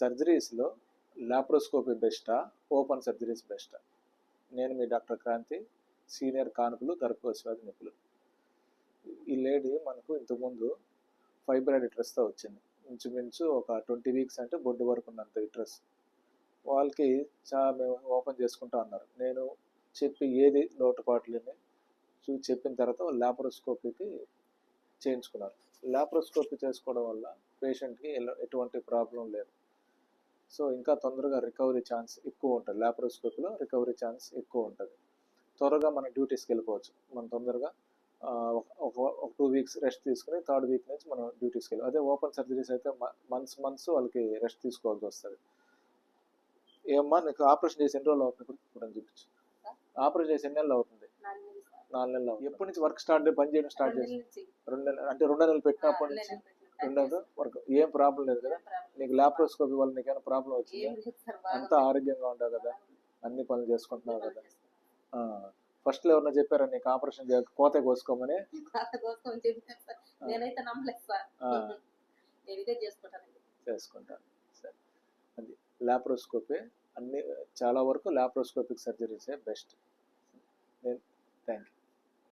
సర్జరీస్లో laparoscopy బెస్టా open surgeries బెస్టా? నేను మీ డాక్టర్ క్రాంతి సీనియర్ కానుకలు గర్భకోశవ్యాధి నిపుణులు. ఈ లేడీ మనకు ఇంతకుముందు ఫైబ్రాయిడ్ ఇట్రస్తో వచ్చింది. ఇంచుమించు ఒక ట్వంటీ వీక్స్ అంటే బొడ్డు వరకు ఉన్నంత ఇట్రస్ వాళ్ళకి చాలా మేము ఓపెన్ చేసుకుంటా అన్నారు. నేను చెప్పి ఏది లోటుపాట్లని చూసి చెప్పిన తర్వాత లాప్రోస్కోపీకి చేయించుకున్నారు. లాప్రోస్కోపీ చేసుకోవడం వల్ల పేషెంట్కి ఎటువంటి ప్రాబ్లం లేదు. సో ఇంకా తొందరగా రికవరీ ఛాన్స్ ఎక్కువ ఉంటుంది. లాప్రోస్కోపీలో రికవరీ ఛాన్స్ ఎక్కువ ఉంటుంది. త్వరగా మన డ్యూటీస్కి వెళ్ళిపోవచ్చు. మనం తొందరగా ఒక- టూ వీక్స్ రెస్ట్ తీసుకుని థర్డ్ వీక్ నుంచి మనం డ్యూటీస్కి వెళ్ళి అదే ఓపెన్ సర్జరీస్ అయితే మంత్స్ మంత్స్ వాళ్ళకి రెస్ట్ తీసుకోవాల్సి వస్తుంది. ఏమ్మా నీకు ఆపరేషన్ చేసి ఎన్ని రోజులు అవుతుంది? ఇప్పుడు చూపించు. ఆపరేషన్ చేసి ఎన్ని నెలలు అవుతుంది? నాలుగు నెలలు ఎప్పటి నుంచి వర్క్ స్టార్ట్ పని చేయడం స్టార్ట్ చేసి. రెండు నెలలు అంటే రెండు నెలలు పెట్టినప్పటి నుంచి? నెలలు వర్క్ ఏం ప్రాబ్లం లేదు కదా. నీకు లాప్రోస్కోపీ వల్ల నీకేమైనా ప్రాబ్లం వచ్చిందా? అంతా ఆరోగ్యంగా ఉండవు కదా. అన్ని పనులు చేసుకుంటున్నావు కదా. ఫస్ట్లో ఎవరన్నా చెప్పారా నీకు ఆపరేషన్ చేయక కోతే కోసుకోమని. నేనైతే నమ్మలేదు సార్. చేసుకుంటాను. సరే. అది లాప్రోస్కోపీ అన్ని చాలా వరకు లాప్రోస్కోపిక్ సర్జరీసే బెస్ట్ నేను థ్యాంక్ యూ